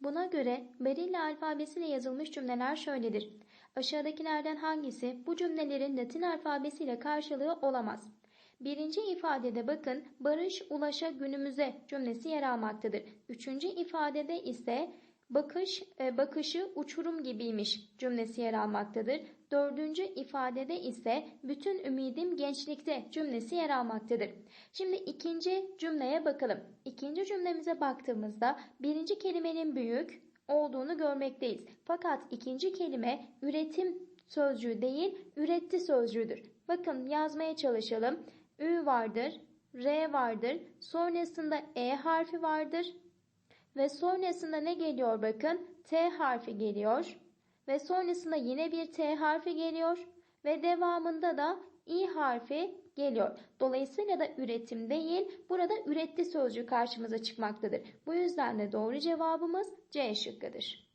Buna göre Berilla alfabesiyle yazılmış cümleler şöyledir. Aşağıdakilerden hangisi bu cümlelerin Latin alfabesiyle karşılığı olamaz? Birinci ifadede bakın barış ulaşa günümüze cümlesi yer almaktadır. Üçüncü ifadede ise bakış e, bakışı uçurum gibiymiş cümlesi yer almaktadır. Dördüncü ifadede ise bütün ümidim gençlikte cümlesi yer almaktadır. Şimdi ikinci cümleye bakalım. İkinci cümlemize baktığımızda birinci kelimenin büyük olduğunu görmekteyiz. Fakat ikinci kelime üretim sözcüğü değil, üretti sözcüğüdür. Bakın yazmaya çalışalım. Ü vardır, R vardır, sonrasında E harfi vardır ve sonrasında ne geliyor bakın? T harfi geliyor ve sonrasında yine bir T harfi geliyor ve devamında da İ harfi geliyor. Dolayısıyla da üretim değil, burada üretti sözcüğü karşımıza çıkmaktadır. Bu yüzden de doğru cevabımız C şıkkıdır.